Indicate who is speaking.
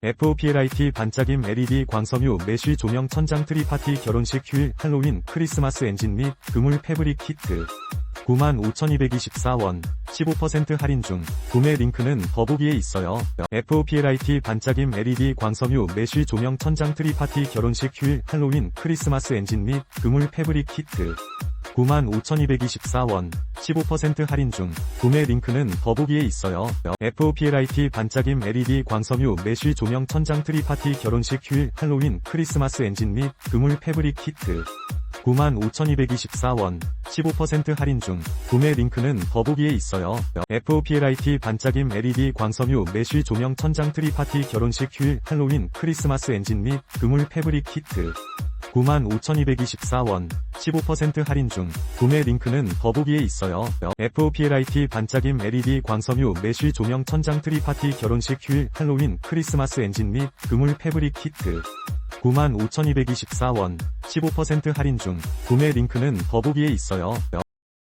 Speaker 1: FOPLIT 반짝임 LED 광섬유 메쉬 조명 천장 트리 파티 결혼식 휴일 할로윈 크리스마스 엔진 및 그물 패브릭 키트. 95,224원 15% 할인 중. 구매 링크는 더보기에 있어요. FOPLIT 반짝임 LED 광섬유 메쉬 조명 천장 트리 파티 결혼식 휴일 할로윈 크리스마스 엔진 및 그물 패브릭 키트 95,224원 15% 할인 중 구매 링크는 더보기에 있어요. FOPLIT 반짝임 LED 광섬유 메쉬 조명 천장 트리 파티 결혼식 휴일 할로윈 크리스마스 엔진 및 그물 패브릭 키트 95,224원 15% 할인 중 구매 링크는 더보기에 있어요. FOPLIT 반짝임 LED 광섬유 메쉬 조명 천장 트리 파티 결혼식 휴일 할로윈 크리스마스 엔진 및 그물 패브릭 키트 95,224원 15% 할인 중 구매 링크는 더보기에 있어요. FOPLIT 반짝임 LED 광섬유 메쉬 조명 천장 트리 파티 결혼식 휴일 할로윈 크리스마스 엔진 및 그물 패브릭 키트 95,224원 15% 할인 중 구매 링크는 더보기에 있어요.